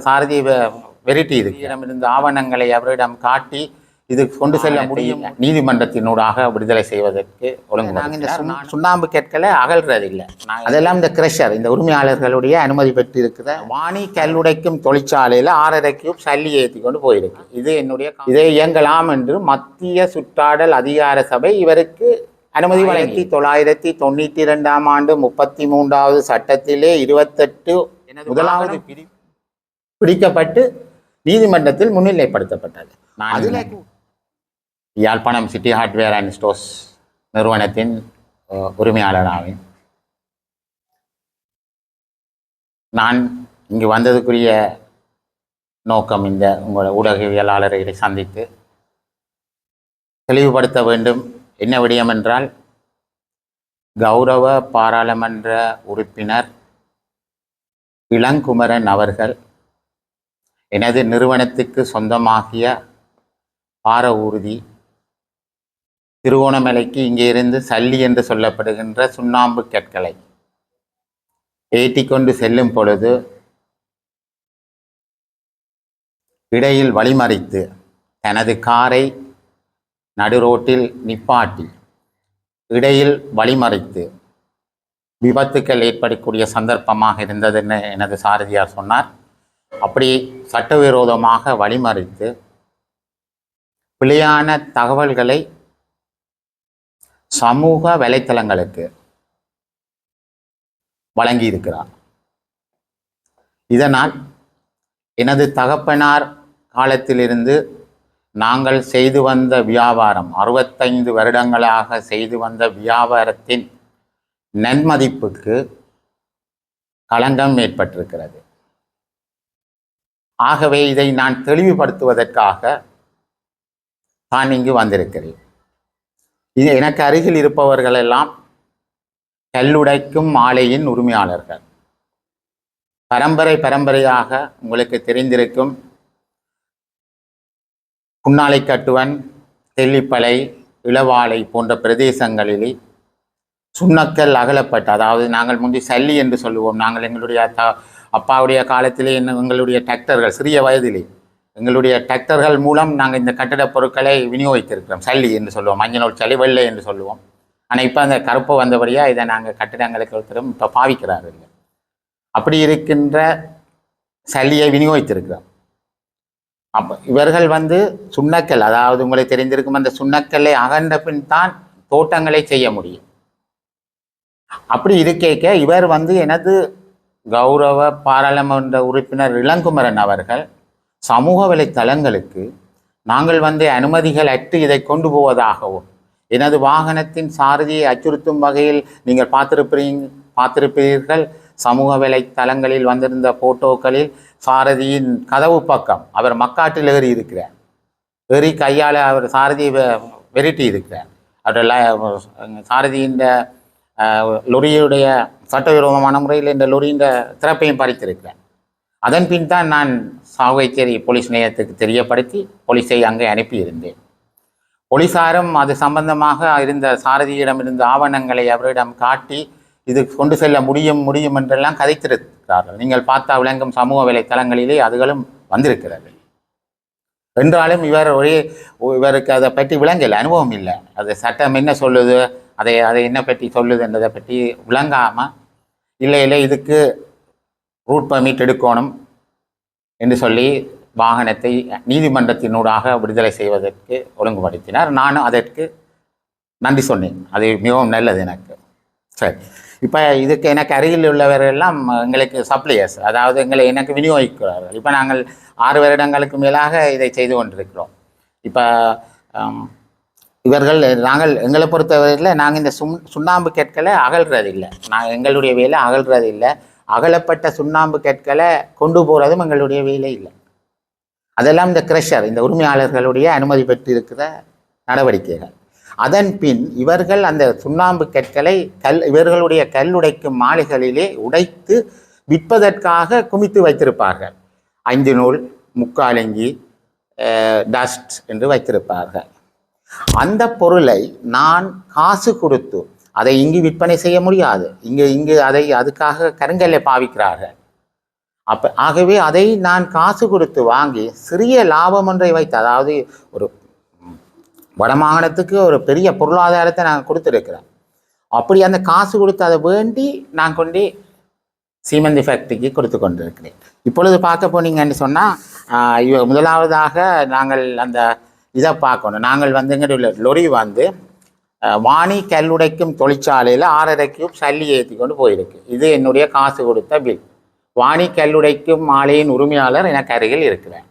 சாரதி variety இருக்கு இடமிருந்து ஆவணங்களை அவரிடம் காட்டி இது கொண்டு செல்ல முடியும். நீதிமன்றத்தினூடாக விடுதலை செய்வதற்கு ஒழுங்கு நாங்கள் இந்த சுண்ணா- சுண்ணாம்பு கற்களை அகல்றது இல்லை. அதெல்லாம் இந்த கிரஷர் இந்த உரிமையாளர்களுடைய அனுமதி பெற்று இருக்கிற வாணி கல்லுடைக்கும் தொழிற்சாலையில் ஆறரை கியூப் சல்லி ஏற்றி கொண்டு போயிருக்கு. இது என்னுடைய இதை இயங்கலாம் என்று மத்திய சுற்றாடல் அதிகார சபை இவருக்கு அனுமதி வழங்கி. தொள்ளாயிரத்தி தொண்ணூற்றி இரண்டாம் ஆண்டு முப்பத்தி மூன்றாவது சட்டத்திலே இருபத்தெட்டு முதலாவது பிரி பிடிக்கப்பட்டு நீதிமன்றத்தில் முன்னிலைப்படுத்தப்பட்டது. அதில் Yazhpanam city hardware and stores நிறுவனத்தின் அஹ், உரிமையாளராவேன். நான் இங்கு வந்ததுக்குரிய நோக்கம் இந்த உங்கள் ஊடகவியலாளரை சந்தித்து தெளிவுபடுத்த வேண்டும். என்ன விடயம் என்றால் கௌரவ பாராளுமன்ற உறுப்பினர் இளங்குமரன் அவர்கள் எனது நிறுவனத்துக்கு சொந்தமாகிய பார ஊர்தி திருவோணமலைக்கு இங்கே இருந்து சல்லி என்று சொல்லப்படுகின்ற சுண்ணாம்பு கற்களை ஏற்றிக்கொண்டு செல்லும் பொழுது இடையில் வழிமறித்து தனது காரை நடுரோட்டில் நிப்பாட்டி இடையில் வழிமறித்து விபத்துக்கள் ஏற்படக்கூடிய சந்தர்ப்பமாக இருந்ததுன்னு எனது சாரதியார் சொன்னார். அப்படி சட்டவிரோதமாக வழிமறித்து பிழையான தகவல்களை சமூக வலைத்தளங்களுக்கு வழங்கியிருக்கிறார். இதனால் எனது தகப்பனார் காலத்திலிருந்து நாங்கள் செய்து வந்த வியாபாரம் அறுபத்தைந்து வருடங்களாக செய்து வந்த வியாபாரத்தின் நன்மதிப்புக்கு களங்கம் ஏற்பட்டிருக்கிறது. ஆகவே இதை நான் தெளிவுபடுத்துவதற்காக நான் இங்கு வந்திருக்கிறேன். இது எனக்கு அருகில் இருப்பவர்கள் எல்லாம் கல்லுடைக்கும் மாலையின் உரிமையாளர்கள். பரம்பரை பரம்பரையாக உங்களுக்கு தெரிந்திருக்கும் புன்னாலை கட்டுவன் தெல்லிப்பளை இளவாலை போன்ற பிரதேசங்களிலே சுண்ணக்கல் அகலப்பட்டு அதாவது நாங்கள் முந்தி சல்லி என்று சொல்லுவோம் நாங்கள் எங்களுடைய த அப்பாவுடைய காலத்திலே என்ன எங்களுடைய டிராக்டர்கள் சிறிய வயதிலே எங்களுடைய டிராக்டர்கள் மூலம் நாங்கள் இந்த கட்டிடப் பொருட்களை விநியோகித்திருக்கிறோம். சல்லி என்று சொல்லுவோம் மஞ்சள் சளி வெள்ளை என்று சொல்லுவோம். ஆனால் இப்போ அந்த கருப்பு வந்தபடியாக இதை நாங்கள் கட்டிடங்களுக்கு ஒருத்தரும் இப்போ பாவிக்கிறார்கள். அப்படி இருக்கின்ற சல்லியை விநியோகித்திருக்கிறோம். அப்போ இவர்கள் வந்து சுண்ணக்கல் அதாவது உங்களுக்கு தெரிந்திருக்கும் அந்த சுண்ணக்கல்லை அகன்ற பின் தான் தோட்டங்களை செய்ய முடியும். அப்படி இருக்கைக்க இவர் வந்து எனது கௌரவ பாராளுமன்ற உறுப்பினர் இளங்குமரன் அவர்கள் சமூக வலைத்தளங்களுக்கு நாங்கள் வந்து அனுமதிகள் அற்று இதை கொண்டு போவதாகவும் எனது வாகனத்தின் சாரதியை அச்சுறுத்தும் வகையில் நீங்கள் பார்த்திருப்பீங்க பார்த்திருப்பீர்கள். சமூக வலைத்தளங்களில் வந்திருந்த போட்டோக்களில் சாரதியின் கதவு பக்கம் அவர் மக்காட்டில் ஏறி இருக்கிறார். ஏறி கையால் அவர் சாரதியை வெ- வெரிட்டி இருக்கிறார் அவருடைய சாரதியின் லொரியுடைய சட்டவிரோதமான முறையில் இந்த லொரியின் திறப்பையும் பறித்திருக்கிறேன் அதன் பின் தான் நான் சாவைச்சேரி போலீஸ் நிலையத்துக்கு தெரியப்படுத்தி போலீஸை அங்கே அனுப்பியிருந்தேன். போலீஸாரும் அது சம்பந்தமாக இருந்த சாரதியிடம் இருந்த ஆவணங்களை அவரிடம் காட்டி இது கொண்டு செல்ல முடியும் முடியும் என்றெல்லாம் கதைத்திருக்கிறார்கள். நீங்கள் பார்த்தா விளங்கும் சமூக வலைத்தளங்களிலே அதுகளும் வந்திருக்கிறது. என்றாலும் இவர் ஒரே இவருக்கு அதை பற்றி விளங்கலை அனுபவம் இல்லை. அது சட்டம் என்ன சொல்லுது அதை அதை என்ன பற்றி சொல்லுதுன்றதை பற்றி விளங்காமல் இல்லை இல்லை இதுக்கு ரூட் பர்மிட் எடுக்கணும் என்று சொல்லி வாகனத்தை நீதிமன்றத்தினூடாக விடுதலை செய்வதற்கு ஒழுங்குபடுத்தினார். நானும் அதற்கு நன்றி சொன்னேன். அது மிகவும் நல்லது எனக்கு. சரி. இப்போ இதுக்கு எனக்கு அருகில் உள்ளவர்கள் எல்லாம் எங்களுக்கு சப்ளையர்ஸ் அதாவது எங்களை எனக்கு விநியோகிக்கிறார்கள். இப்போ நாங்கள் ஆறு வருடங்களுக்கு மேலாக இதை செய்து கொண்டிருக்கிறோம். இப்போ இவர்கள் நாங்கள் எங்களை பொறுத்தவரையில் நாங்கள் இந்த சுண் சுண்ணாம்பு கற்களை அகழ்றது இல்லை. நாங்கள் எங்களுடைய வேலை அகழ்றது இல்லை. அகலப்பட்ட சுண்ணாம்பு கற்களை கொண்டு போகிறதும் எங்களுடைய வேலை இல்லை. அதெல்லாம் இந்த கிரஷர் இந்த உரிமையாளர்களுடைய அனுமதி பெற்றிருக்கிற நடவடிக்கைகள். அதன் பின் இவர்கள் அந்த சுண்ணாம்பு கற்களை கல் இவர்களுடைய கல் உடைக்கும் மாளிகளிலே உடைத்து விற்பதற்காக குமித்து வைத்திருப்பார்கள். ஐந்து நூல் முக்காலங்கி டஸ்ட் என்று வைத்திருப்பார்கள். அந்த பொருளை நான் காசு கொடுத்து அதை இங்கு விற்பனை செய்ய முடியாது. இங்கே இங்கு அதை அதுக்காக கருங்கல்லை பாவிக்கிறார்கள். அப்ப ஆகவே அதை நான் காசு கொடுத்து வாங்கி சிறிய லாபம் ஒன்றை வைத்து அதாவது ஒரு வடமாகாணத்துக்கு ஒரு பெரிய பொருளாதாரத்தை நான் கொடுத்துருக்கிறேன். அப்படி அந்த காசு கொடுத்து அதை வேண்டி நான் கொண்டு சீமந்தி ஃபேக்டரிக்கு கொடுத்து கொண்டிருக்கிறேன். இப்பொழுது பார்க்க போனீங்கன்னு சொன்னால் முதலாவதாக நாங்கள் அந்த இதை பார்க்கணும். நாங்கள் வந்து எங்களுடைய லொரி வந்து வாணி கல்லுடைக்கும் தொழிற்சாலையில் ஆறரை கியூப் சல்லி ஏற்றி கொண்டு போயிருக்கு. இது என்னுடைய காசு கொடுத்த பில் வாணி கல்லுடைக்கும் மாலையின் உரிமையாளர் எனக்கு அருகில் இருக்கிறார்.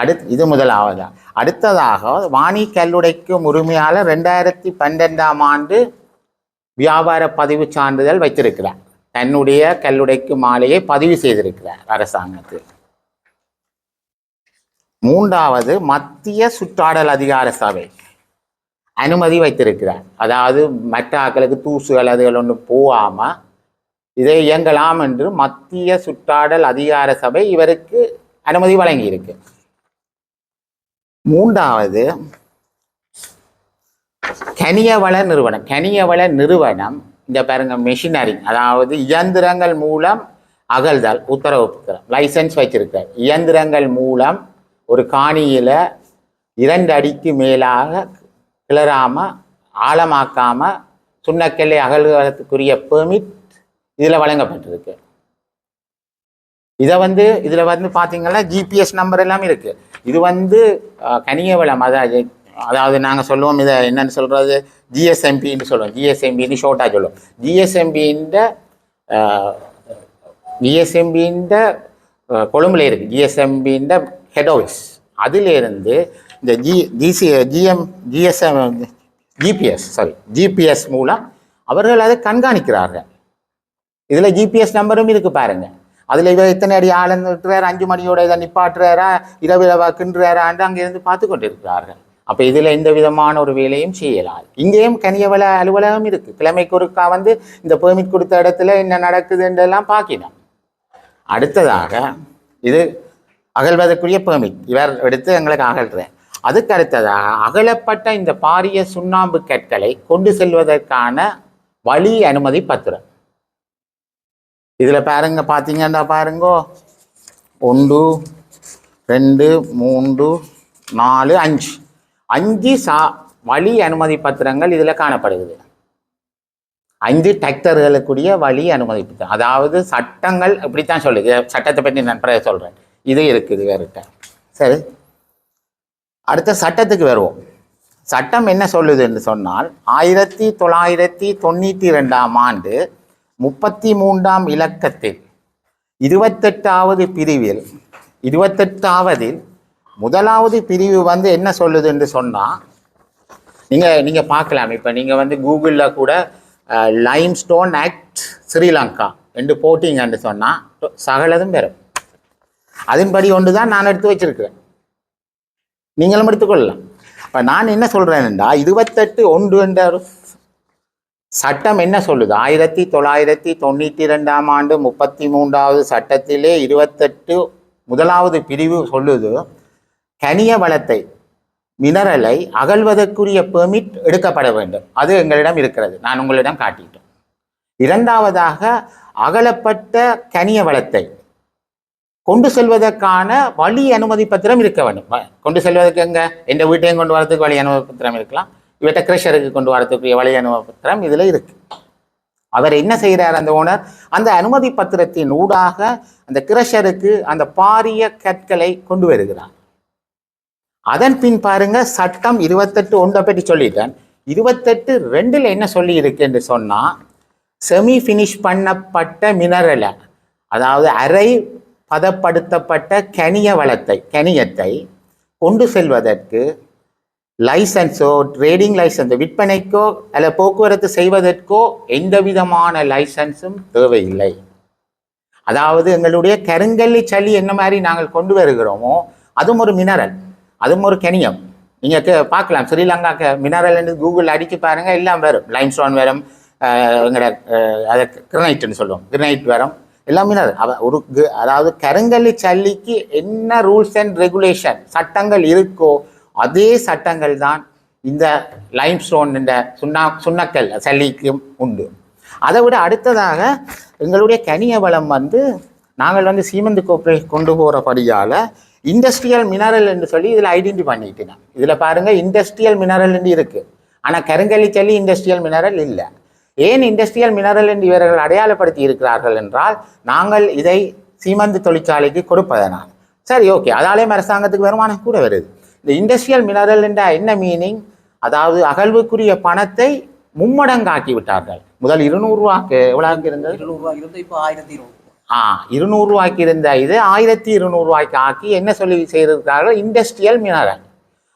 அடுத் இது முதலாவதா. அடுத்ததாக வாணி கல்லுடைக்கும் உரிமையாளர் ரெண்டாயிரத்தி பன்னெண்டாம் ஆண்டு வியாபார பதிவு சான்றிதழ் வைத்திருக்கிறார். தன்னுடைய கல்லுடைக்கும் மாலையை பதிவு செய்திருக்கிறார் அரசாங்கத்தில். மூன்றாவது மத்திய சுற்றாடல் அதிகார சபை. அனுமதி வைத்திருக்கிறார். அதாவது மற்ற ஆக்களுக்கு தூசுகள் அதுகள் ஒன்று போகாமல் இதை இயங்கலாம் என்று மத்திய சுற்றாடல் அதிகார சபை இவருக்கு அனுமதி வழங்கியிருக்கு. மூன்றாவது கனியவள நிறுவனம். கனியவள நிறுவனம் இந்த பாருங்க மெஷினரி அதாவது இயந்திரங்கள் மூலம் அகழ்தல் உத்தரவு லைசன்ஸ் வச்சிருக்கார் இயந்திரங்கள் மூலம் ஒரு காணியில் இரண்டு அடிக்கு மேலாக கிளறாமல் ஆழமாக்காமல் சுண்ணக்கெல்லை அகழ்வதற்குரிய பெர்மிட் இதில் வழங்கப்பட்டிருக்கு. இதை வந்து இதில் வந்து பார்த்தீங்கன்னா ஜிபிஎஸ் நம்பர் எல்லாம் இருக்குது இது வந்து கனிய வளம் அதாவது அதாவது நாங்கள் சொல்லுவோம் இதை என்னென்னு சொல்கிறது ஜிஎஸ்எம்பின்னு சொல்லுவோம். ஜிஎஸ்எம்பின்னு ஷோர்ட்டாக சொல்லுவோம். ஜிஎஸ்எம்பின்ற ஜிஎஸ்எம்பின்ற கொழும்புல இருக்குது ஜிஎஸ்எம்பின்ற ஹெட் ஆஃபீஸ் அதிலிருந்து இந்த G GC GM GSM GPS sorry GPS மூலம் அவர்கள் அதை கண்காணிக்கிறார்கள். இதில் ஜிபிஎஸ் நம்பரும் இருக்குது பாருங்கள் அதில் இவர் இத்தனை அடி ஆளுங்கிறார் அஞ்சு மணியோட இதை நிப்பாட்டுறாரா இரவு இரவா கிண்டுறாரான்னு அங்கேருந்து பார்த்து கொண்டிருக்கிறார்கள். அப்போ இதில் எந்த விதமான ஒரு வேலையும் செய்யலாம். இங்கேயும் கனியவள அலுவலகம் இருக்குது கிழமைக்கு ஒருக்கா வந்து இந்த பெர்மிட் கொடுத்த இடத்துல என்ன நடக்குதுன்றெல்லாம் பார்க்கணும் அடுத்ததாக இது அகழ்வதற்குரிய பெர்மிட் இவர் எடுத்து எங்களுக்கு அகழ்கிறேன் அதுக்கு அடுத்ததாக அகலப்பட்ட இந்த பாரிய சுண்ணாம்பு கற்களை கொண்டு செல்வதற்கான வழி அனுமதி பத்திரம். இதில் பாருங்க பார்த்தீங்கன்னா பாருங்கோ. ஒன்று ரெண்டு மூன்று நாலு அஞ்சு. அஞ்சு சா வழி அனுமதி பத்திரங்கள் இதில் காணப்படுகிறது. அஞ்சு டக்டர்களுக்குரிய வழி அனுமதி பத்திரம். அதாவது சட்டங்கள் இப்படித்தான் சொல்லுது. சட்டத்தை பற்றி நான் சொல்கிறேன் இது இருக்குது வேறுட்ட சரி. அடுத்த சட்டத்துக்கு வருவோம். சட்டம் என்ன சொல்லுது என்று சொன்னால் ஆயிரத்தி தொள்ளாயிரத்தி தொண்ணூற்றி ரெண்டாம் ஆண்டு முப்பத்தி மூன்றாம் இலக்கத்தில் இருபத்தெட்டாவது பிரிவில் இருபத்தெட்டாவதில் முதலாவது பிரிவு வந்து என்ன சொல்லுது என்று சொன்னால் நீங்கள் நீங்கள் பார்க்கலாம். இப்போ நீங்கள் வந்து கூகுளில் கூட லைம் ஸ்டோன் ஆக்ட் ஸ்ரீலங்கா என்று போட்டிங்கன்னு சொன்னால் சகலதும் பெறும் அதன்படி ஒன்று தான் நான் எடுத்து வச்சிருக்கிறேன். நீங்களும் எடுத்துக்கொள்ளலாம். இப்போ நான் என்ன சொல்கிறேன்டா இருபத்தெட்டு ஒன்று என்ற சட்டம் என்ன சொல்லுது? ஆயிரத்தி தொள்ளாயிரத்தி தொண்ணூற்றி ரெண்டாம் ஆண்டு முப்பத்தி மூன்றாவது சட்டத்திலே இருபத்தெட்டு முதலாவது பிரிவு சொல்லுது கனிய வளத்தை மினரலை அகழ்வதற்குரிய பெர்மிட் எடுக்கப்பட வேண்டும். அது எங்களிடம் இருக்கிறது. நான் உங்களிடம் காட்டிட்டேன். இரண்டாவதாக அகலப்பட்ட கனிய வளத்தை கொண்டு செல்வதற்கான வழி அனுமதி பத்திரம் இருக்க வேண்டும். கொண்டு செல்வதற்கு எங்க? எந்த வீட்டையும் கொண்டு வரதுக்கு வழி அனுமதி பத்திரம் இருக்கலாம். இவற்றை கிரஷருக்கு கொண்டு வரதுக்குரிய வழி அனுமதி பத்திரம் இதுல இருக்கு. அவர் என்ன செய்கிறார் அந்த ஓனர்? அந்த அனுமதி பத்திரத்தின் ஊடாக அந்த கிரஷருக்கு அந்த பாரிய கற்களை கொண்டு வருகிறார். அதன் பின் பாருங்க சட்டம் இருபத்தெட்டு ஒன்றை பற்றி சொல்லிட்டேன் இருபத்தெட்டு ரெண்டில் என்ன சொல்லி இருக்கு என்று சொன்னா செமி ஃபினிஷ் பண்ணப்பட்ட மினரலை அதாவது அரை பதப்படுத்தப்பட்ட கனிய வளத்தை கனியத்தை கொண்டு செல்வதற்கு லைசன்ஸோ ட்ரேடிங் லைசன்ஸ் விற்பனைக்கோ அல்ல போக்குவரத்து செய்வதற்கோ எந்த விதமான லைசன்ஸும் தேவையில்லை. அதாவது எங்களுடைய கருங்கல்லி சளி என்ன மாதிரி நாங்கள் கொண்டு வருகிறோமோ அதுவும் ஒரு மினரல் அதுவும் ஒரு கனியம். நீங்கள் பார்க்கலாம். ஸ்ரீலங்காக்கு மினரல் என்று கூகுளில் அடிச்சு பாருங்கள் எல்லாம் வரும். லைம்ஸ்டோன் வரும் எங்களோட அதை கிரனைட்டுன்னு சொல்லுவோம். கிரனைட் வரும். எல்லாமே மினரல் ஒரு அதாவது கருங்கல்லி சல்லிக்கு என்ன ரூல்ஸ் அண்ட் ரெகுலேஷன் சட்டங்கள் இருக்கோ அதே சட்டங்கள் தான் இந்த லைம் ஸ்டோன் இந்த சுண்ணா சுண்ணக்கல் சல்லிக்கும் உண்டு. அதை விட அடுத்ததாக எங்களுடைய கனிய வளம் வந்து நாங்கள் வந்து சீமெந்து கோப்பை கொண்டு போகிறபடியால் இண்டஸ்ட்ரியல் மினரல் என்று சொல்லி இதில் ஐடென்டி பண்ணிட்டேன் இதில் பாருங்கள் இண்டஸ்ட்ரியல் மினரல் என்று இருக்குது ஆனால் கருங்கல்லி சல்லி இண்டஸ்ட்ரியல் மினரல் இல்லை. ஏன் இண்டஸ்ட்ரியல் மினரல் என்று இவர்கள் அடையாளப்படுத்தி இருக்கிறார்கள் என்றால் நாங்கள் இதை சீமந்து தொழிற்சாலைக்கு கொடுப்பதனால். சரி ஓகே அதாலே அரசாங்கத்துக்கு வருமானம் கூட வருது. இந்த இண்டஸ்ட்ரியல் மினரல் என்ற என்ன மீனிங் அதாவது அகழ்வுக்குரிய பணத்தை மும்மடங்காக்கி விட்டார்கள். முதல் இருநூறுவாக்கு எவ்வளவு இருந்தது? இருநூறுவா இருந்து இப்போ ஆயிரத்தி இருநூறு. ஆ இருநூறுவாய்க்கு இருந்த இது ஆயிரத்தி இருநூறுவாய்க்கு ஆக்கி என்ன சொல்லி செய்திருக்கிறார்கள்? இண்டஸ்ட்ரியல் மினரல்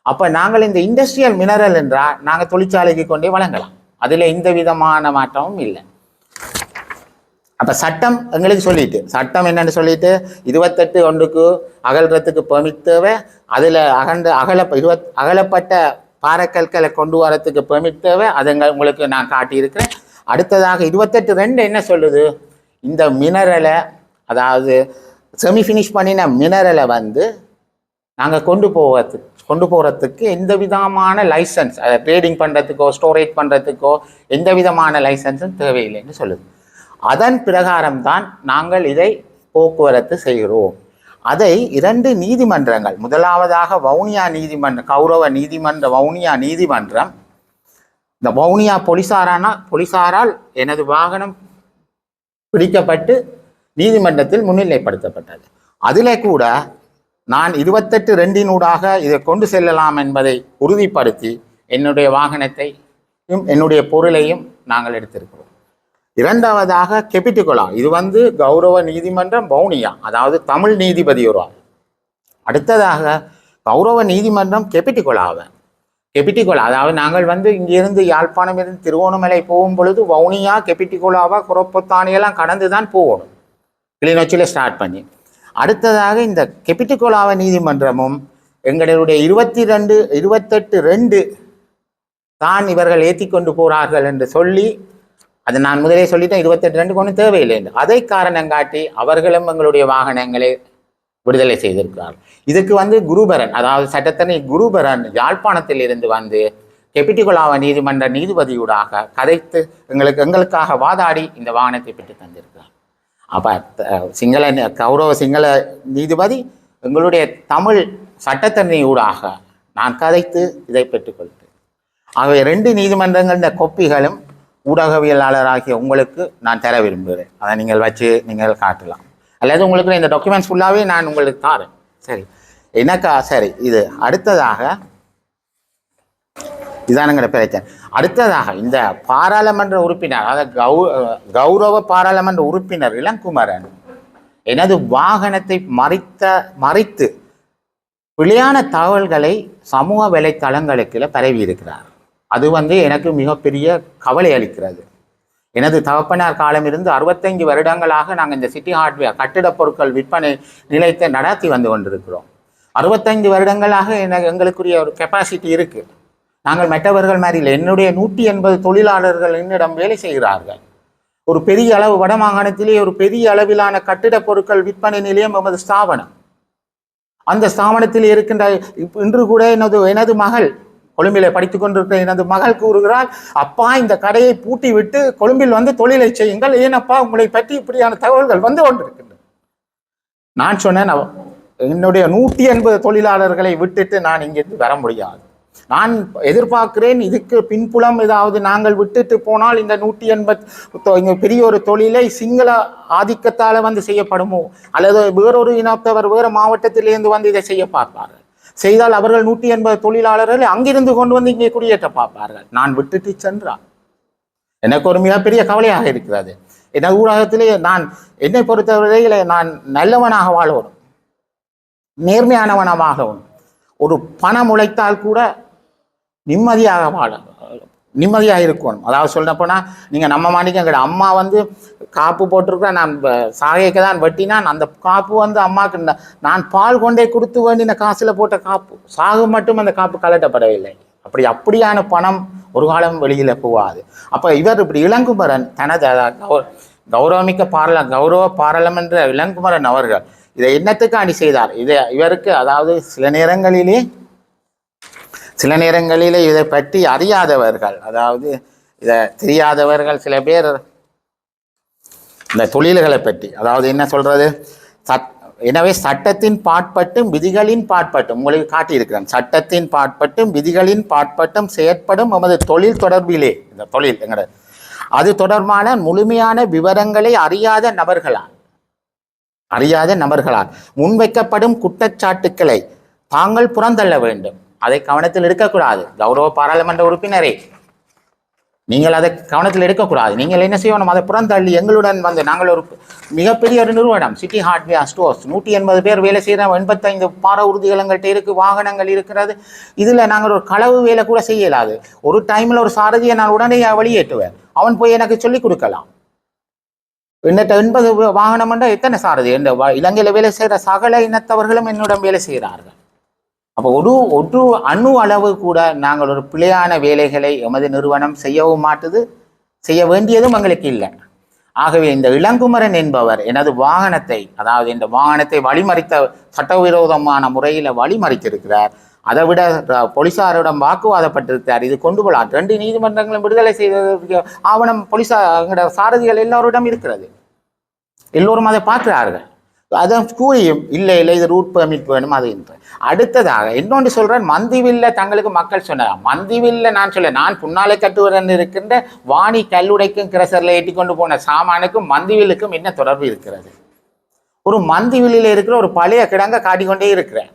அப்போ நாங்கள் இந்த இண்டஸ்ட்ரியல் மினரல் என்றால் நாங்கள் தொழிற்சாலைக்கு கொண்டே வழங்கலாம். அதில் எந்த விதமான மாற்றமும் இல்லை. அப்போ சட்டம் எங்களுக்கு சொல்லிட்டு சட்டம் என்னன்னு சொல்லிட்டு இருபத்தெட்டு ஒன்றுக்கு அகல்றதுக்கு பெர்மிட் தேவை அதில் அகண்ட அகல இருபத் அகலப்பட்ட பாறைக்கற்களை கொண்டு வரத்துக்கு பெர்மிட் தேவை அதுங்க உங்களுக்கு நான் காட்டியிருக்கிறேன். அடுத்ததாக இருபத்தெட்டு ரெண்டு என்ன சொல்லுது? இந்த மினரலை அதாவது செமி ஃபினிஷ் பண்ணின மினரலை வந்து நாங்கள் கொண்டு போவதுக்கு கொண்டு போகிறதுக்கு எந்த விதமான லைசன்ஸ் அதை ட்ரேடிங் பண்ணுறதுக்கோ ஸ்டோரேஜ் பண்ணுறதுக்கோ எந்த விதமான லைசன்ஸும் தேவையில்லைன்னு சொல்லுது. அதன் பிரகாரம்தான் நாங்கள் இதை போக்குவரத்து செய்கிறோம். அதை இரண்டு நீதிமன்றங்கள் முதலாவதாக வவுனியா நீதிமன்றம் கௌரவ நீதிமன்ற வவுனியா நீதிமன்றம் இந்த வவுனியா போலீசாரானா போலீசாரால் எனது வாகனம் பிடிக்கப்பட்டு நீதிமன்றத்தில் முன்னிலைப்படுத்தப்பட்டது. அதில் கூட நான் இருபத்தெட்டு ரெண்டினூடாக இதை கொண்டு செல்லலாம் என்பதை உறுதிப்படுத்தி என்னுடைய வாகனத்தையும் என்னுடைய பொருளையும் நாங்கள் எடுத்திருக்கிறோம். இரண்டாவதாக கெபிட்டிகுலா. இது வந்து கௌரவ நீதிமன்றம் வவுனியா அதாவது தமிழ் நீதிபதி ஒரு ஆள். அடுத்ததாக கௌரவ நீதிமன்றம் கெபிட்டிகுலாவை. கெபிட்டிகுலா அதாவது நாங்கள் வந்து இங்கிருந்து யாழ்ப்பாணம் இருந்து திருவோணமலை போகும் பொழுது வவுனியா கெபிட்டிகுலாவா குரப்பத்தானியெல்லாம் கடந்து தான் போகணும். கிளிநொச்சியில் ஸ்டார்ட் பண்ணி. அடுத்ததாக இந்த கெபிட்டிகுலாவ நீதிமன்றமும் எங்களுடைய இருபத்தி ரெண்டு இருபத்தெட்டு ரெண்டு தான் இவர்கள் ஏற்றி கொண்டு போகிறார்கள் என்று சொல்லி அது நான் முதலே சொல்லிட்டேன் இருபத்தெட்டு ரெண்டு ஒன்றும் தேவையில்லை என்று. அதை காரணம் காட்டி அவர்களும் எங்களுடைய வாகனங்களை விடுதலை செய்திருக்கிறார் இதுக்கு வந்து குருபரன் அதாவது சட்டத்தனை குருபரன் யாழ்ப்பாணத்தில் இருந்து வந்து கெபிட்டிகுலாவ நீதிமன்ற நீதிபதியூடாக கதைத்து எங்களுக்கு எங்களுக்காக வாதாடி இந்த வாகனத்தை பெற்று தந்திருக்கிறார். அப்போ சிங்கள கௌரவ சிங்கள நீதிபதி எங்களுடைய தமிழ் சட்டத்தன்மையூடாக நான் கதைத்து இதை பெற்றுக்கொள்கிறேன். ஆகவே ரெண்டு நீதிமன்றங்கள் இந்த கொப்பிகளும் ஊடகவியலாளராகிய உங்களுக்கு நான் தர விரும்புகிறேன். அதை நீங்கள் வச்சு நீங்கள் காட்டலாம். அல்லது உங்களுக்கு இந்த டாக்குமெண்ட்ஸ் ஃபுல்லாகவே நான் உங்களுக்கு தாரேன். சரி. எனக்கா சரி. இது அடுத்ததாக இதானுங்கிற பிரச்சனை. அடுத்ததாக இந்த பாராளுமன்ற உறுப்பினர் அதாவது கௌ கௌரவ பாராளுமன்ற உறுப்பினர் இளங்குமரன் எனது வாகனத்தை மறைத்த மறைத்து பிழையான தகவல்களை சமூக வலைத்தளங்களுக்கு பரவி இருக்கிறார் அது வந்து எனக்கு மிகப்பெரிய கவலை அளிக்கிறது. எனது தகப்பனார் காலமிருந்து அறுபத்தைந்து வருடங்களாக நாங்கள் இந்த சிட்டி ஹார்ட்வேர் கட்டிடப் பொருட்கள் விற்பனை நிலையத்தை நடத்தி வந்து கொண்டிருக்கிறோம். அறுபத்தைந்து வருடங்களாக எனக்கு எங்களுக்குரிய ஒரு கெப்பாசிட்டி இருக்குது நாங்கள் மற்றவர்கள் மாதிரி இல்லை என்னுடைய நூற்றி எண்பது தொழிலாளர்கள் என்னிடம் வேலை செய்கிறார்கள். ஒரு பெரிய அளவு வடமாகாணத்திலே ஒரு பெரிய அளவிலான கட்டிடப் பொருட்கள் விற்பனை நிலையம் எமது ஸ்தாபனம். அந்த ஸ்தாபனத்தில் இருக்கின்ற இன்று கூட எனது எனது மகள் கொழும்பிலே படித்துக் கொண்டிருக்கிற எனது மகள் கூறுகிறாள் அப்பா இந்த கடையை பூட்டி விட்டு கொழும்பில் வந்து தொழிலை செய்யுங்கள். ஏனப்பா உங்களை பற்றி இப்படியான தகவல்கள் வந்து கொண்டிருக்கின்றன. நான் சொன்னேன் என்னுடைய நூற்றி எண்பது தொழிலாளர்களை விட்டுட்டு நான் இங்கிருந்து வர முடியாது. நான் எதிர்பார்க்கிறேன் இதுக்கு பின்புலம் ஏதாவது நாங்கள் விட்டுட்டு போனால் இந்த நூற்றி எண்பத் பெரிய ஒரு தொழிலை சிங்கள ஆதிக்கத்தால் வந்து செய்யப்படுமோ? அல்லது வேறொரு இனத்தவர் வேறு மாவட்டத்திலிருந்து வந்து இதை செய்ய பார்ப்பார்கள்? செய்தால் அவர்கள் நூற்றி எண்பது தொழிலாளர்களை அங்கிருந்து கொண்டு வந்து இங்கே குடியேற்ற பார்ப்பார்கள். நான் விட்டுட்டு சென்றார் எனக்கு ஒரு மிகப்பெரிய கவலையாக இருக்கிறது. எனது ஊடகத்திலே நான் என்னை பொறுத்தவரையில் நான் நல்லவனாக வாழணும் நேர்மையானவனமாகவும் ஒரு பணம் உழைத்தால் கூட நிம்மதியாக வாழ நிம்மதியாக இருக்கணும். அதாவது சொல்லப்போனால் நீங்கள் நம்ம மாட்டிக்க எங்கட அம்மா வந்து காப்பு போட்டிருக்கிறேன் நான் சாகைக்கு தான் வெட்டினான். அந்த காப்பு வந்து அம்மாவுக்கு நான் பால் கொண்டே கொடுத்து வேண்டின காசில் போட்ட காப்பு. சாகு மட்டும் அந்த காப்பு கலட்டப்படவில்லை அப்படி அப்படியான பணம் ஒரு காலம் வெளியில் போகாது. அப்போ இவர் இப்படி இளங்குமரன் தனது கௌரவமிக்க பாராள கௌரவ பாராளுமன்ற இளங்குமரன் அவர்கள் இதை என்னத்துக்காண்டி செய்தார்? இதை இவருக்கு அதாவது சில நேரங்களிலே சில நேரங்களிலே இதை பற்றி அறியாதவர்கள் அதாவது இதை தெரியாதவர்கள் சில பேர் இந்த தொழில்களை பற்றி அதாவது என்ன சொல்றது? சட் எனவே சட்டத்தின் பாட்பட்டும் விதிகளின் பாட்பட்டும் உங்களுக்கு காட்டியிருக்கிறேன். சட்டத்தின் பாட்பட்டும் விதிகளின் பாட்பட்டும் செயற்படும் நமது தொழில் தொடர்பிலே இந்த தொழில் எங்கட அது தொடர்பான முழுமையான விவரங்களை அறியாத நபர்களால் அறியாத நபர்களால் முன்வைக்கப்படும் குற்றச்சாட்டுக்களை தாங்கள் புறந்தள்ள வேண்டும். அதை கவனத்தில் எடுக்கக்கூடாது. கௌரவ பாராளுமன்ற உறுப்பினரே நீங்கள் அதை கவனத்தில் எடுக்கக்கூடாது. நீங்கள் என்ன செய்யணும்? அதை புறந்தள்ளி எங்களுடன் வந்து நாங்கள் ஒரு மிகப்பெரிய ஒரு நிறுவனம் சிட்டி ஹார்ட்வேர் ஸ்டோர்ஸ் நூற்றி எண்பது பேர் வேலை செய்கிறோம் எண்பத்தைந்து பார உறுதிகளங்கள்கிட்ட இருக்குது வாகனங்கள் இருக்கிறது. இதில் நாங்கள் ஒரு களவு வேலை கூட செய்யலாது. ஒரு டைமில் ஒரு சாரதியை நான் உடனே வெளியேற்றுவேன். அவன் போய் எனக்கு சொல்லிக் கொடுக்கலாம். என்னட்ட எண்பது வாகனம் என்றால் எத்தனை சாரதி? இந்த இலங்கையில் வேலை செய்கிற சகல இனத்தவர்களும் என்னிடம் வேலை செய்கிறார்கள். அப்போ ஒரு ஒரு அணு அளவு கூட நாங்கள் ஒரு பிழையான வேலைகளை எமது நிறுவனம் செய்யவும் மாட்டுது செய்ய வேண்டியதும் எங்களுக்கு இல்லை. ஆகவே இந்த இளங்குமரன் என்பவர் எனது வாகனத்தை அதாவது இந்த வாகனத்தை வழிமறித்த சட்டவிரோதமான முறையில் வழிமறித்திருக்கிறார். அதை விட போலீசாரிடம் வாக்குவாதப்பட்டிருக்கிறார். இது கொண்டு போகலாம். ரெண்டு நீதிமன்றங்களும் விடுதலை செய்ததற்கு ஆவணம் போலீசார் எங்களோட சாரதிகள் எல்லோரிடம் இருக்கிறது. எல்லோரும் அதை பார்க்கிறார்கள். அதை கூறியும் இல்லை இல்லை இது ரூட் பெர்மிட் வேணும் அது என்று. அடுத்ததாக இன்னொன்று சொல்கிறேன் மந்திவில்ல தங்களுக்கு மக்கள் சொன்னார். மந்திவில்ல நான் சொல்ல நான் புன்னாலை கட்டுவரன் இருக்கின்ற வாணி கல்லுடைக்கும் கிரசரில் ஏற்றி கொண்டு போன சாமானுக்கும் மந்திவில்லுக்கும் என்ன தொடர்பு இருக்கிறது? ஒரு மந்திவில்லில் இருக்கிற ஒரு பழைய கிடங்க காட்டிக்கொண்டே இருக்கிறேன்.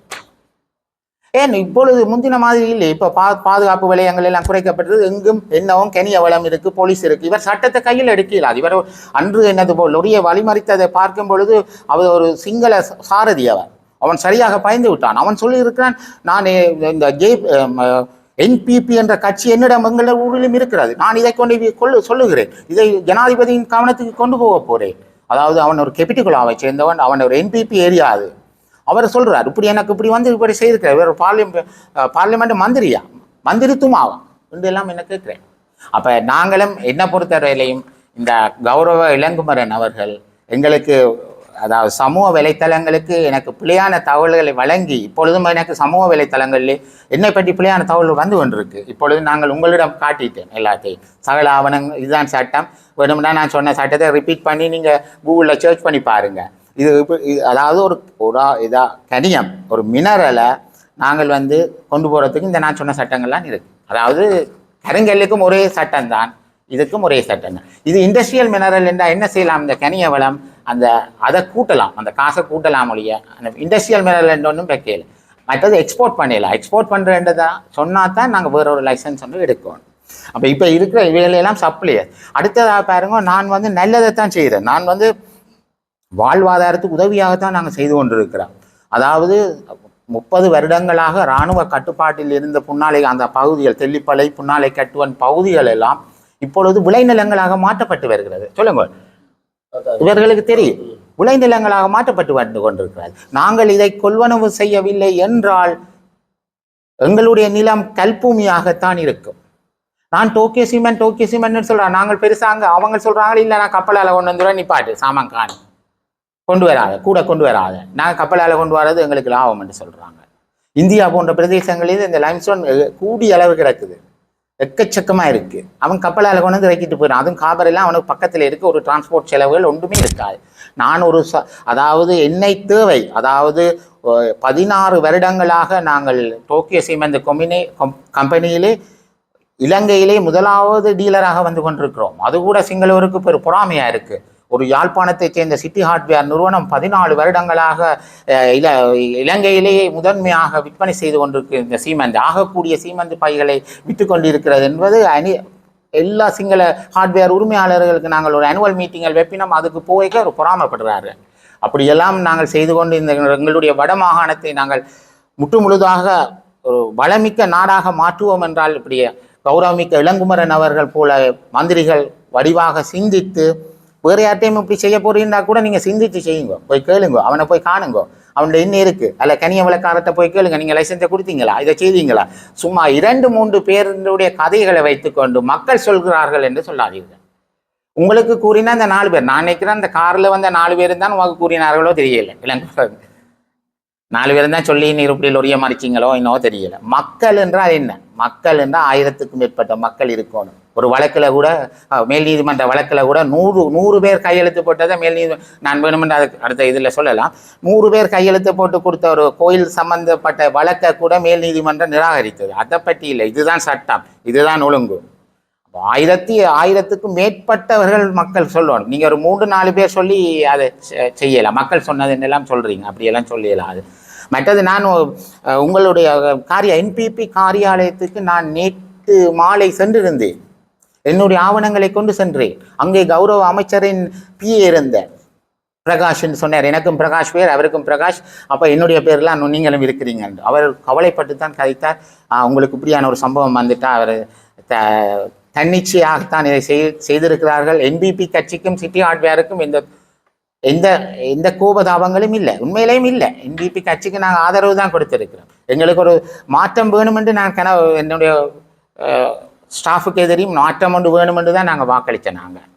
ஏன் இப்பொழுது முந்தின மாதிரி இல்லை? இப்போ பா பாதுகாப்பு விலையங்கள் எல்லாம் குறைக்கப்பட்டது. எங்கும் என்னவும் கெனிய வளம் இருக்குது போலீஸ் இருக்குது இவர் சட்டத்தை கையில் எடுக்கலாது இவர் அன்று என்னது போல் உரிய வழிமறித்ததை பார்க்கும் பொழுது அவர் ஒரு சிங்கள சாரதி அவர். அவன் சரியாக பயந்து விட்டான். அவன் சொல்லியிருக்கிறான் நான் இந்த ஜே என்பிபி என்ற கட்சி என்னிடம் எங்கள ஊரிலும் இருக்கிறது. நான் இதை கொண்டு கொள்ளு சொல்லுகிறேன். இதை ஜனாதிபதியின் கவனத்துக்கு கொண்டு போக போகிறேன் அதாவது அவன் ஒரு கெபிட்டிகுலாவை சேர்ந்தவன். அவன் ஒரு என்பிபி ஏரியா அது. அவர் சொல்கிறார் இப்படி எனக்கு இப்படி வந்து இப்படி செய்திருக்கிறார். இவர் பார்லிமெண்ட் பார்லிமெண்ட் மந்திரியா? மந்திரித்தும் என்று எல்லாம் என்ன கேட்குறேன். அப்போ நாங்களும் என்ன பொறுத்தவரையிலையும் இந்த கௌரவ இளங்குமரன் அவர்கள் எங்களுக்கு அதாவது சமூக வலைத்தளங்களுக்கு எனக்கு பிழையான தகவல்களை வழங்கி இப்பொழுதும் எனக்கு சமூக வலைத்தளங்களில் என்னை பற்றி பிழையான தகவல் வந்து கொண்டிருக்கு. இப்பொழுது நாங்கள் உங்களிடம் காட்டிட்டேன் எல்லாத்தையும். சகல ஆவணங்கள் இதுதான் சட்டம். வேணும்னா நான் சொன்ன சட்டத்தை ரிப்பீட் பண்ணி நீங்கள் கூகுளில் சர்ச் பண்ணி பாருங்கள் இது இது அதாவது ஒரு ஒரு இதாக கனியம் ஒரு மினரலை நாங்கள் வந்து கொண்டு போகிறதுக்கு இந்த நான் சொன்ன சட்டங்கள்லாம் இருக்கு. அதாவது கருங்கல்லுக்கும் ஒரே சட்டம் தான் இதுக்கும் ஒரே சட்டம் தான் இது இண்டஸ்ட்ரியல் மினரல் என்றால் என்ன செய்யலாம்? இந்த கனிய வளம் அந்த அதை கூட்டலாம் அந்த காசை கூட்டலாம் ஒழிய அந்த இண்டஸ்ட்ரியல் மினரல் என்ற ஒன்றும் வைக்கல மற்றது எக்ஸ்போர்ட் பண்ணிடலாம். எக்ஸ்போர்ட் பண்ணுறதா சொன்னால் தான் நாங்கள் வேற ஒரு லைசன்ஸ் வந்து எடுக்கணும். அப்போ இப்போ இருக்கிற இவைகளெல்லாம் சப்ளையர் அடுத்ததாக பாருங்க நான் வந்து நல்லதை தான் செய்கிறேன் நான் வந்து வாழ்வாதாரத்துக்கு உதவியாகத்தான் நாங்கள் செய்து கொண்டிருக்கிறோம். அதாவது முப்பது வருடங்களாக இராணுவ கட்டுப்பாட்டில் இருந்த புன்னாலை அந்த பகுதிகள் தெல்லிப்பளை புன்னாலை கட்டுவன் பகுதிகள் எல்லாம் இப்பொழுது விளைநிலங்களாக மாற்றப்பட்டு வருகிறது. சொல்லுங்க. இவர்களுக்கு தெரியும். விளைநிலங்களாக மாற்றப்பட்டு வந்து கொண்டிருக்கிறது. நாங்கள் இதை கொள்வனவு செய்யவில்லை என்றால் எங்களுடைய நிலம் கல்பூமியாகத்தான் இருக்கும். நான் டோக்கியோ சிமெண்ட் டோக்கியோ சிமெண்ட்னு சொல்கிறேன் நாங்கள் பெருசாங்க அவங்க சொல்கிறாங்க இல்லை நான் கப்பலால் கொண்டு வந்துடுவேன் நிப்பாட்டு சாமான் காணும் கொண்டு வராத கூட கொண்டு வராத. நாங்கள் கப்பலால் கொண்டு வர்றது எங்களுக்கு லாபம் என்று சொல்கிறாங்க இந்தியா போன்ற பிரதேசங்களில் இந்த லைம்ஸ்டோன் கூடிய அளவு கிடக்குது. எக்கச்சக்கமாக இருக்குது அவன் கப்பலால் கொண்டு வந்து இறக்கிட்டு போயிடும் அதுவும் காபரெல்லாம் அவனுக்கு பக்கத்தில் இருக்க. ஒரு டிரான்ஸ்போர்ட் செலவுகள் ஒன்றுமே இருக்காது. நான் ஒரு ச அதாவது எண்ணெய் தேவை. அதாவது பதினாறு வருடங்களாக நாங்கள் டோக்கியோ சிமெண்ட் கொமினே கம்பெனியிலே இலங்கையிலே முதலாவது டீலராக வந்து கொண்டிருக்கிறோம். அது கூட சிங்களவருக்கு பெரு பொறாமையாக இருக்குது ஒரு யாழ்ப்பாணத்தைச் சேர்ந்த சிட்டி ஹார்ட்வேர் நிறுவனம் பதினாலு வருடங்களாக இல இலங்கையிலேயே முதன்மையாக விற்பனை செய்து கொண்டிருக்கு இந்த சீமெண்ட் ஆகக்கூடிய சீமெண்ட் பைகளை விற்று கொண்டிருக்கிறது என்பது அணி எல்லா சிங்கள ஹார்ட்வேர் உரிமையாளர்களுக்கு நாங்கள் ஒரு அனுவல் மீட்டிங்கள் வெப்பினம் அதுக்கு போய்க்க ஒரு பொறாமப்படுறாரு. அப்படியெல்லாம் நாங்கள் செய்து கொண்டு இந்த எங்களுடைய வட மாகாணத்தை நாங்கள் முற்று முழுதாக ஒரு வளமிக்க நாடாக மாற்றுவோம் என்றால் இப்படி கௌரவமிக்க இளங்குமரன் அவர்கள் போல மந்திரிகள் வடிவாக சிந்தித்து வேறு யார்ட்டையும் இப்படி செய்ய போறீங்கன்னா கூட நீங்கள் சிந்திச்சு செய்யுங்க. போய் கேளுங்க. அவனை போய் காணுங்க. அவன்கிட்ட என்ன இருக்குது அல்ல கனிய விளக்காரத்தை போய் கேளுங்க. நீங்கள் லைசன்ஸை கொடுத்தீங்களா? இதை செய்தீங்களா? சும்மா இரண்டு மூன்று பேருடைய கதைகளை வைத்துக்கொண்டு மக்கள் சொல்கிறார்கள் என்று சொல்லாதீர்கள். உங்களுக்கு கூறினா அந்த நாலு பேர் நான் நினைக்கிறேன் அந்த காரில் வந்த நாலு பேர் தான் உங்களுக்கு கூறினார்களோ தெரியல. இல்லைங்க நாலு பேர் தான் சொல்லி நீர் இப்படி லொரிய மறிச்சிங்களோ என்னவோ தெரியல. மக்கள் என்றால் என்ன? மக்கள் என்றால் ஆயிரத்துக்கும் மேற்பட்ட மக்கள் இருக்கணும். ஒரு வழக்கில் கூட மேல் நீதிமன்ற வழக்கில் கூட நூறு நூறு பேர் கையெழுத்து போட்டதை மேல் நீதி நான் வேணுமென்று அதுக்கு அடுத்த இதில் சொல்லலாம். நூறு பேர் கையெழுத்து போட்டு கொடுத்த ஒரு கோயில் சம்பந்தப்பட்ட வழக்கை கூட மேல் நீதிமன்றம் நிராகரித்தது. அதை பற்றி இல்லை. இதுதான் சட்டம். இதுதான் ஒழுங்கு. ஆயிரத்தி ஆயிரத்துக்கும் மேற்பட்டவர்கள் மக்கள் சொல்லணும். நீங்கள் ஒரு மூன்று நாலு பேர் சொல்லி அதை செ- செய்யலாம். மக்கள் சொன்னது என்னெல்லாம் சொல்கிறீங்க? அப்படியெல்லாம் சொல்லிடலாம். அது மற்றது நான் உங்களுடைய காரிய என்பிபி காரியாலயத்துக்கு நான் நேற்று மாலை சென்றிருந்தேன். என்னுடைய ஆவணங்களை கொண்டு சென்றேன். அங்கே கௌரவ அமைச்சரின் பிஏ இருந்த பிரகாஷ்ன்னு சொன்னார். எனக்கும் பிரகாஷ் பேர் அவருக்கும் பிரகாஷ். அப்போ என்னுடைய பேர்லாம் நீங்களும் இருக்கிறீங்க அவர் கவலைப்பட்டு தான் கதைத்தார் உங்களுக்கு இப்படியான ஒரு சம்பவம் வந்துட்டா அவர் த தன்னிச்சையாகத்தான் இதை செய் செய்திருக்கிறார்கள். என்பிபி கட்சிக்கும் சிட்டி ஹார்ட்வேருக்கும் இந்த எந்த எந்த கோபதாபங்களும் இல்லை. உண்மையிலேயும் இல்லை. என்பிபி கட்சிக்கு நாங்கள் ஆதரவு தான் கொடுத்துருக்கிறோம். எங்களுக்கு ஒரு மாற்றம் வேணுமென்று நான் கனவு என்னுடைய ஸ்டாஃபுக்கு எதிரையும் மாற்றம் ஒன்று வேணுமென்று தான் நாங்கள் வாக்களித்தோம் நாங்கள்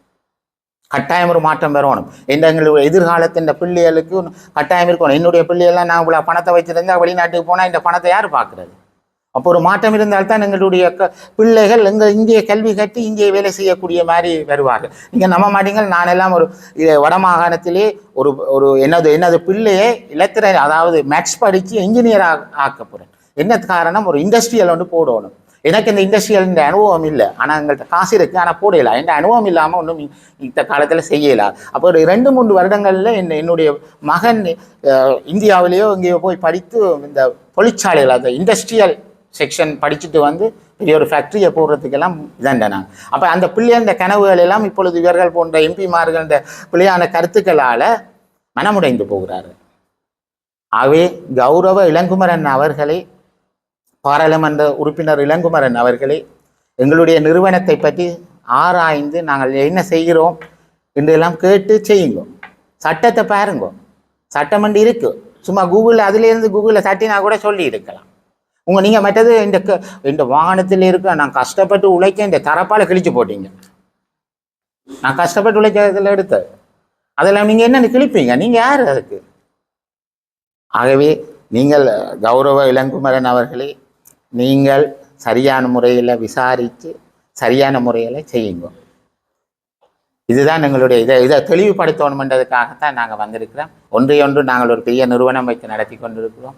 கட்டாயம் ஒரு மாற்றம் பெறணும் இந்த எங்களுடைய எதிர்காலத்தின் பிள்ளைகளுக்கு கட்டாயம் இருக்கணும். என்னுடைய பிள்ளைகள்லாம் நான் இவ்வளோ பணத்தை வச்சுருந்தா வெளிநாட்டுக்கு போனால் இந்த பணத்தை யார் பார்க்குறது? அப்போ ஒரு மாற்றம் இருந்தால்தான் எங்களுடைய க பிள்ளைகள் எங்கள் இங்கே கல்வி கட்டி இங்கே வேலை செய்யக்கூடிய மாதிரி வருவார்கள். நீங்கள் நம்ப மாட்டீங்க நான் எல்லாம் ஒரு இது வடமாகாணத்திலே ஒரு ஒரு என்னது என்னது பிள்ளையை இலத்திர அதாவது மேக்ஸ் படித்து இன்ஜினியராக ஆக்க போகிறேன் என்ன காரணம்? ஒரு இண்டஸ்ட்ரியல் வந்து போடணும். எனக்கு இந்த இண்டஸ்ட்ரியல் இந்த அனுபவம் இல்லை. ஆனால் எங்கள்கிட்ட காசு இருக்குது ஆனால் போடலாம் எந்த அனுபவம் இல்லாமல் ஒன்றும் இந்த காலத்தில் செய்யலாம் அப்போ ஒரு ரெண்டு மூன்று வருடங்களில் என் என்னுடைய மகன் இந்தியாவிலேயோ இங்கேயோ போய் படித்து இந்த தொழிற்சாலையில் அந்த இண்டஸ்ட்ரியல் செக்ஷன் படிச்சுட்டு வந்து பெரிய ஒரு ஃபேக்ட்ரியை போடுறதுக்கெல்லாம் இதாண்ட அப்போ அந்த பிள்ளையான கனவுகள் எல்லாம் இப்பொழுது இவர்கள் போன்ற எம்பிமார்கள் இந்த பிள்ளையான கருத்துக்களால் மனமுடைந்து போகிறார்கள். ஆகவே கௌரவ இளங்குமரன் அவர்களை பாராளுமன்ற உறுப்பினர் இளங்குமரன் அவர்களே எங்களுடைய நிறுவனத்தை பற்றி ஆராய்ந்து நாங்கள் என்ன செய்கிறோம் என்றெல்லாம் கேட்டு செய்யுங்க. சட்டத்தை பாருங்க. சட்டம் ஒன்று இருக்கு. சும்மா கூகுளில் அதுலேருந்து கூகுளில் சட்டினா கூட சொல்லி இருக்கலாம். உங்கள் நீங்கள் மற்றது இந்த க- இந்த வாகனத்தில் இருக்க நான் கஷ்டப்பட்டு உழைக்க இந்த தரப்பால் கிழிச்சு போட்டீங்க. நான் கஷ்டப்பட்டு உழைக்கிறதுல எடுத்த. அதெல்லாம் நீங்கள் என்னென்னு கிழிப்பீங்க. நீங்கள் யார் அதுக்கு? ஆகவே நீங்கள் கௌரவ இளங்குமரன் அவர்களே நீங்கள் சரியான முறையில் விசாரித்து சரியான முறையில் செய்யுங்க. இதுதான் எங்களுடைய இதை இதை தெளிவுபடுத்தணுமென்றதுக்காகத்தான் நாங்கள் வந்திருக்கிறோம். ஒன்றையொன்று நாங்கள் ஒரு பெரிய நிறுவனம் வைத்து நடத்தி கொண்டிருக்கிறோம்.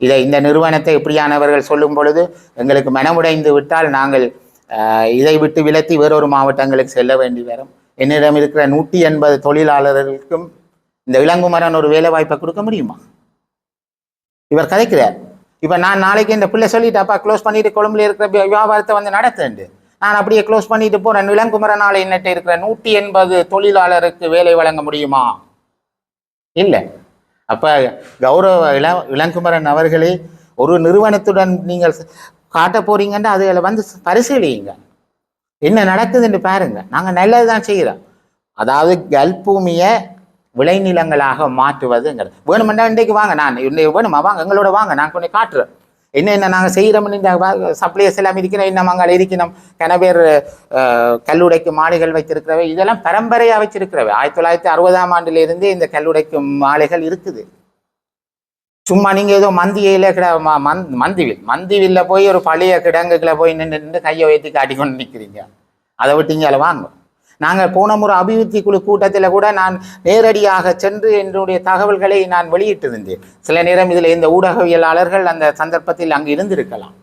இதை இந்த நிறுவனத்தை இப்படியானவர்கள் சொல்லும் பொழுது எங்களுக்கு மனமுடைந்து விட்டால் நாங்கள் ஆஹ், இதை விட்டு விலத்தி வேறொரு மாவட்டங்களுக்கு செல்ல வேண்டி வரும். என்னிடம் இருக்கிற நூற்றி எண்பது தொழிலாளர்களுக்கும் இந்த இளங்குமரன் ஒரு வேலை வாய்ப்பை கொடுக்க முடியுமா? இவர் கதைக்கிறார். இப்போ நான் நாளைக்கு இந்த பிள்ளை சொல்லிட்டு அப்பா க்ளோஸ் பண்ணிட்டு கொழும்புல இருக்கிற வியாபாரத்தை வந்து நடத்துண்டு நான் அப்படியே க்ளோஸ் பண்ணிட்டு போறேன். இளங்குமரனால என்னட்ட இருக்கிற நூற்றி எண்பது தொழிலாளருக்கு வேலை வழங்க முடியுமா? இல்லை. அப்போ கௌரவ இள இளங்குமரன் அவர்களே ஒரு நிறுவனத்துடன் நீங்கள் காட்ட போறீங்கன்னா அதில் வந்து பரிசீலியுங்க. என்ன நடக்குதுன்னு பாருங்க. நாங்கள் நல்லது தான் செய்கிறோம் அதாவது கல்பூமியை விளைநிலங்களாக மாற்றுவதுங்கிறது. வேணுமெண்டா இன்றைக்கு வாங்க. நான் இன்னைக்கு வேணுமா? வாங்க. எங்களோட வாங்க. நான் கொஞ்சம் காட்டுறேன். என்ன என்ன நாங்கள் செய்கிறோம்னு இந்த சப்ளைஸ் எல்லாம் இருக்கிறோம் இன்னும் அங்கே இருக்கணும் கனவேர் கல்லுடைக்கு மாலைகள் வைத்திருக்கிறவை இதெல்லாம் பரம்பரையாக வச்சிருக்கிறவை ஆயிரத்தி தொள்ளாயிரத்தி அறுபதாம் ஆண்டிலிருந்தே இந்த கல்லுடைக்கும் மாலைகள் இருக்குது. சும்மா நீங்க ஏதோ மந்தியில கிட ம- மந் மந்திவில் மந்திவில்ல போய் ஒரு பழைய கிடங்குகளை போய் நின்று நின்று கையை உயர்த்தி காட்டிக்கொண்டு நிற்கிறீங்க அதை விட்டீங்க அதில் வாங்க நாங்கள் போன முறை அபிவிருத்தி குழு கூட்டத்தில் கூட நான் நேரடியாக சென்று என்னுடைய தகவல்களை நான் வெளியிட்டிருந்தேன். சில நேரம் இதில் இந்த ஊடகவியலாளர்கள் அந்த சந்தர்ப்பத்தில் அங்கு இருந்திருக்கலாம்.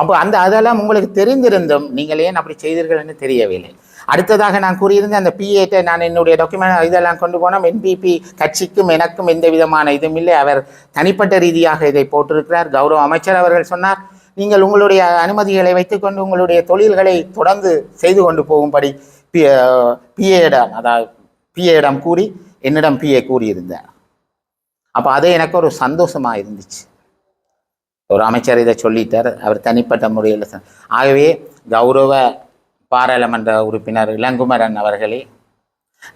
அப்போ அந்த அதெல்லாம் உங்களுக்கு தெரிந்திருந்தும் நீங்கள் ஏன் அப்படி செய்தீர்கள் என்று தெரியவில்லை. அடுத்ததாக நான் கூறியிருந்த அந்த பிஏட்டை நான் என்னுடைய டாக்குமெண்ட் இதெல்லாம் கொண்டு போனோம். என்பிபி கட்சிக்கும் எனக்கும் எந்த விதமான இதுவும் இல்லை. அவர் தனிப்பட்ட ரீதியாக இதை போட்டிருக்கிறார். கௌரவ அமைச்சர் அவர்கள் சொன்னார் நீங்கள் உங்களுடைய அனுமதிகளை வைத்துக்கொண்டு உங்களுடைய தொழில்களை தொடர்ந்து செய்து கொண்டு போகும்படி பி பிஏடம் அதாவது பிஏடம் கூறி என்னிடம் பிஏ கூறியிருந்தார். அப்போ அது எனக்கு ஒரு சந்தோஷமா இருந்துச்சு. ஒரு அமைச்சர் இதை சொல்லிட்டார். அவர் தனிப்பட்ட முறையில் ஆகவே கௌரவ பாராளுமன்ற உறுப்பினர் இளங்குமரன் அவர்களே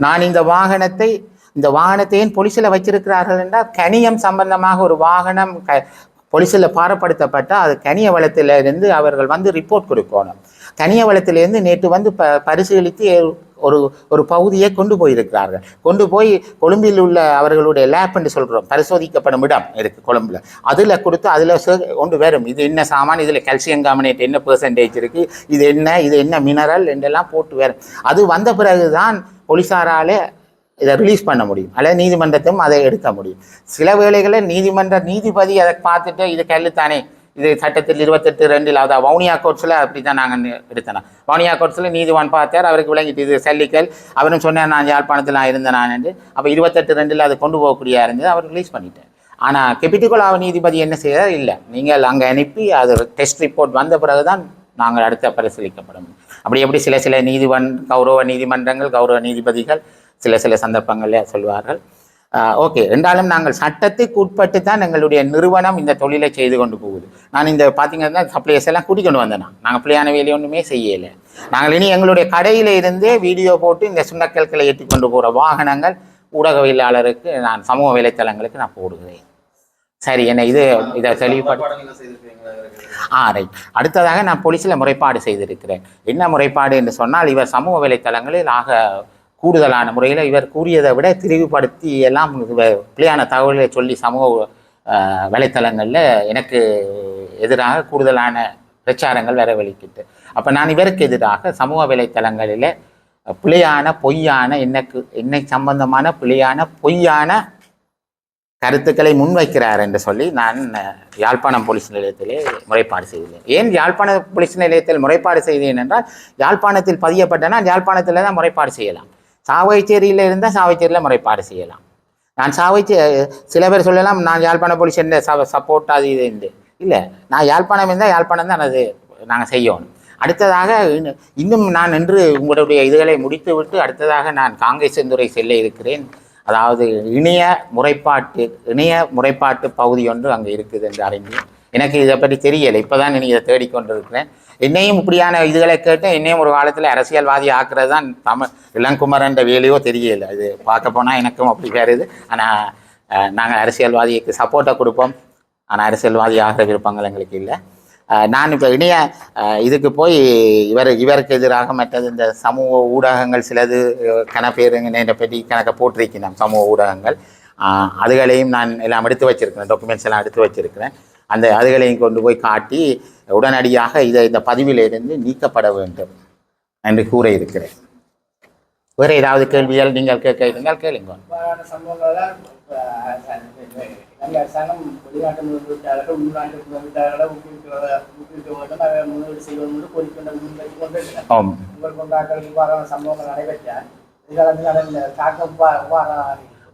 நான் இந்த வாகனத்தை இந்த வாகனத்தை ஏன் பொலிசில் வச்சிருக்கிறார்கள் என்றால் கனியம் சம்பந்தமாக ஒரு வாகனம் க போலீஸில் பாரப்படுத்தப்பட்டால் அது கனிய வளத்தில் இருந்து அவர்கள் வந்து ரிப்போர்ட் கொடுக்கணும். கனியவளத்திலிருந்து நேற்று வந்து ப பரிசீலித்து ஒரு ஒரு பகுதியை கொண்டு போயிருக்கிறார்கள். கொண்டு போய் கொழும்பில் உள்ள அவர்களுடைய லேப் என்று சொல்கிறோம் பரிசோதிக்கப்படும் இடம் இருக்குது கொழும்பில். அதில் கொடுத்து அதில் கொண்டு வரும். இது என்ன சாமான்? இதில் கால்சியம் கார்பனேட் என்ன பெர்சன்டேஜ் இருக்குது இது என்ன? இது என்ன மினரல் என்றெல்லாம் போட்டு வரும். அது வந்த பிறகு தான் போலீஸாராலே இதை ரிலீஸ் பண்ண முடியும். அல்லது நீதிமன்றத்தையும் அதை எடுக்க முடியும். சில வேளைகளில் நீதிமன்ற நீதிபதி அதை பார்த்துட்டு இது கல்லுத்தானே இது சட்டத்தில் இருபத்தெட்டு ரெண்டில் அதாவது வவுனியா கோர்ட்ஸில் அப்படி தான் நாங்கள் எடுத்தோம் வவுனியா கோர்ட்ஸில் நீதிவான் பார்த்தார் அவருக்கு விளங்கிட்டு இது சல்லிக்கல் அவரும் சொன்னார் நான் யாழ்ப்பாணத்தில் நான் இருந்தேன் நான் என்று. அப்போ இருபத்தெட்டு ரெண்டில் அது கொண்டு போகக்கூடிய இருந்தது அவர் ரிலீஸ் பண்ணிட்டார். ஆனால் கெபிட்டிகுலாவ நீதிபதி என்ன செய்தார்? இல்லை. நீங்கள் அங்கே அனுப்பி அது டெஸ்ட் ரிப்போர்ட் வந்த பிறகு தான் நாங்கள் அடுத்த பரிசீலிக்கப்படும். அப்படி எப்படி சில சில நீதிவன் கௌரவ நீதிமன்றங்கள் கௌரவ நீதிபதிகள் சில சில சந்தர்ப்பங்களில் சொல்வார்கள். ஓகே. என்றாலும் நாங்கள் சட்டத்துக்கு உட்பட்டு தான் எங்களுடைய நிறுவனம் இந்த தொழிலை செய்து கொண்டு போகுது. நான் இந்த பார்த்தீங்கன்னா சப்ளைஸ் எல்லாம் கூட்டிக் கொண்டு வந்தேன் நான். நாங்கள் பிள்ளையான வேலையை ஒன்றுமே செய்யலை. நாங்கள் இனி எங்களுடைய கடையில் இருந்தே வீடியோ போட்டு இந்த சுண்டக்கல்களை ஏற்றி கொண்டு போகிற வாகனங்கள் ஊடகவியலாளருக்கு நான் சமூக வலைத்தளங்களுக்கு நான் போடுகிறேன். சரி என்ன இது இதை தெளிவுபடுத்த ஆ ரைட் அடுத்ததாக நான் போலீஸில் முறைப்பாடு செய்திருக்கிறேன். என்ன முறைப்பாடு என்று சொன்னால் இவர் சமூக வலைத்தளங்களில் ஆக கூடுதலான முறையில் இவர் கூறியதை விட திரிவுபடுத்தி எல்லாம் பிள்ளையான தகவல்களை சொல்லி சமூக வலைத்தளங்களில் எனக்கு எதிராக கூடுதலான பிரச்சாரங்கள் வரவழைக்கிட்டு. அப்போ நான் இவருக்கு எதிராக சமூக வலைத்தளங்களில் பிழையான பொய்யான எனக்கு என்னை சம்பந்தமான பிழையான பொய்யான கருத்துக்களை முன்வைக்கிறார் என்று சொல்லி நான் யாழ்ப்பாணம் போலீஸ் நிலையத்திலே முறைப்பாடு செய்தேன் ஏன் யாழ்ப்பாண போலீஸ் நிலையத்தில் முறைப்பாடு செய்தேன் என்றால் யாழ்ப்பாணத்தில் பதியப்பட்ட நான் யாழ்ப்பாணத்தில் தான் முறைப்பாடு செய்யலாம். சாவைச்சேரியில் இருந்தால் சாவைச்சேரியில் முறைப்பாடு செய்யலாம். நான் சாவைச்சே சில பேர் சொல்லலாம் நான் யாழ்ப்பாண போலீஸ் என்ன ச சப்போர்ட் அது இது என்று. இல்லை நான் யாழ்ப்பாணம் இருந்தால் யாழ்ப்பாணம் தான் அது நாங்கள் செய்யணும். அடுத்ததாக இன்னும் இன்னும் நான் இன்று உங்களுடைய இதுகளை முடித்துவிட்டு அடுத்ததாக நான் காங்கிரஸ் துறை செல்ல இருக்கிறேன். அதாவது இணைய முறைப்பாட்டு இணைய முறைப்பாட்டு பகுதி ஒன்று அங்கே இருக்குது என்று அறிந்தேன். எனக்கு இதை பற்றி தெரியலை. இப்போ தான் நீங்கள் இதை தேடிக்கொண்டிருக்கிறேன் என்னையும் இப்படியான இதுகளை கேட்டு என்னையும் ஒரு காலத்தில் அரசியல்வாதி ஆக்குறது தான் தமிழ் இளங்குமரன்ற வேலையோ தெரியலை. இது பார்க்க போனால் எனக்கும் அப்படி வருது ஆனால் நாங்கள் அரசியல்வாதிக்கு சப்போர்ட்டை கொடுப்போம். ஆனால் அரசியல்வாதி ஆகிற விருப்பங்கள் எங்களுக்கு இல்லை. நான் இப்போ இணைய இதுக்கு போய் இவர் இவருக்கு எதிராக மற்றது இந்த சமூக ஊடகங்கள் சிலது கணப்பேருங்கிற பற்றி கணக்கை போட்டிருக்கிறேன். சமூக ஊடகங்கள். அதுகளையும் நான் எல்லாம் எடுத்து வச்சுருக்கிறேன். டாக்குமெண்ட்ஸ் எல்லாம் எடுத்து வச்சுருக்கிறேன். அந்த அதுகளையும் கொண்டு போய் காட்டி உடனடியாக இதை இந்த பதிவிலிருந்து நீக்கப்பட வேண்டும் என்று கூற இருக்கிறேன் வேறு ஏதாவது கேள்விகள் நீங்கள் கேட்க இருந்தால் கேளுங்க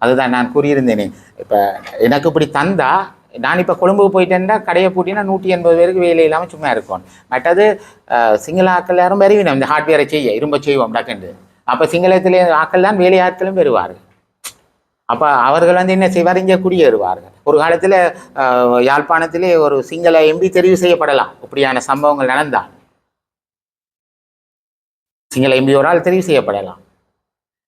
அதுதான் நான் கூறியிருந்தேனே. இப்போ எனக்கு இப்படி தந்தா நான் இப்போ கொழும்புக்கு போயிட்டேன்னா கடையை பூட்டினா நூற்றி எண்பது பேருக்கு வேலை இல்லாமல் சும்மா இருக்கும். மற்றது அஹ், சிங்கள ஆக்கள் யாரும் வருவினோம் இந்த ஹார்ட்வேரை செய்ய இரும்ப செய்வோம் டக்குண்டு அப்போ சிங்களத்தில் ஆக்கள் தான் வேலை ஆட்களும் பெறுவார்கள். அப்போ அவர்கள் வந்து என்ன செய்வார்? இங்கே குடியேறுவார்கள். ஒரு காலத்தில் யாழ்ப்பாணத்திலே ஒரு சிங்கள எம்பி தெரிவு செய்யப்படலாம். இப்படியான சம்பவங்கள் நடந்தால் சிங்கள எம்பி ஒரு ஆள் தெரிவு செய்யப்படலாம்.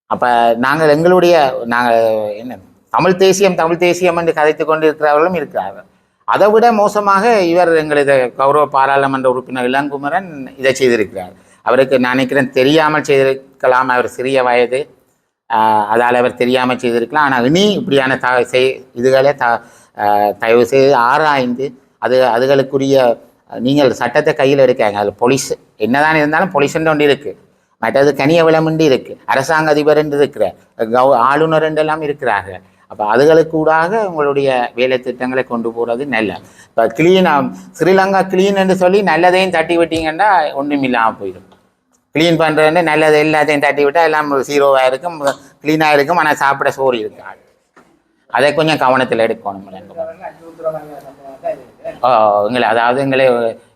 அப்போ நாங்கள் எங்களுடைய நாங்கள் என்ன? தமிழ் தேசியம் தமிழ் தேசியம் என்று கதைத்து கொண்டிருக்கிறவர்களும் இருக்கிறார்கள். அதை விட மோசமாக இவர் எங்களது கௌரவ பாராளுமன்ற உறுப்பினர் இளங்குமரன் இதை செய்திருக்கிறார். அவருக்கு நான் நினைக்கிறேன் தெரியாமல் செய்திருக்கலாம். அவர் சிறிய வயது. அதால் அவர் தெரியாமல் செய்திருக்கலாம். ஆனால் இனி இப்படியான த செய் இதுகளை த தயவு செய்து ஆராய்ந்து அது அதுகளுக்குரிய நீங்கள் சட்டத்தை கையில் எடுக்காங்க அது போலீஸ். என்னதான் இருந்தாலும் போலீஸ்ன்ற ஒன்று இருக்குது மற்றது கனிய விளம்பண்டு இருக்குது அரசாங்க அதிபர் என்று இருக்கிற கௌ ஆளுநர் என்றெல்லாம் இருக்கிறார்கள். அப்போ அதுகளுக்கு கூடாக உங்களுடைய வேலை திட்டங்களை கொண்டு போகிறது நல்ல. இப்போ கிளீன் ஸ்ரீலங்கா கிளீன் என்று சொல்லி நல்லதையும் தட்டி விட்டீங்கன்னா ஒன்றும் இல்லாமல் போயிடும். க்ளீன் பண்ணுறது நல்லது எல்லாத்தையும் தட்டி விட்டால் எல்லாம் சீரோவாக இருக்கும் க்ளீனாக இருக்கும் ஆனால் சாப்பிட சோறு இருக்காது. அதை கொஞ்சம் கவனத்தில் எடுக்கணும் இவர்கள் இது எங்களை அதாவது எங்களை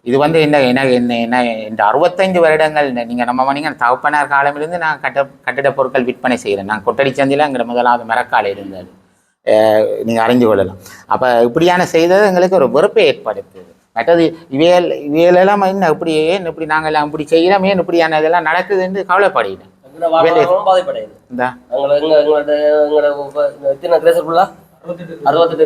இது வந்து என்ன என்ன என்ன என்ன இந்த அறுபத்தஞ்சு வருடங்கள் நீங்கள் நம்ம நீங்கள் தகப்பனார் காலமிலிருந்து நான் கட்ட கட்டிட பொருட்கள் விற்பனை செய்கிறேன் நான் கொட்டடி சந்தையில் எங்களை முதலாவது மரக்காலை இருந்தது. நீங்கள் அறிஞ்சு கொள்ளலாம் அப்போ இப்படியான செய்தது எங்களுக்கு ஒரு வெறுப்பை ஏற்படுத்துது மற்றது இவையல் இவையெல்லாம் என்ன இப்படி ஏன் இப்படி நாங்கள் எல்லாம் இப்படி செய்கிறோம் ஏன் இப்படியான இதெல்லாம் நடக்குதுன்னு கவலைப்படுகிறேன் இந்த எங்களை எங்க எங்களோட எங்களோட எத்தனை கிரேசர் அறுபத்தெட்டு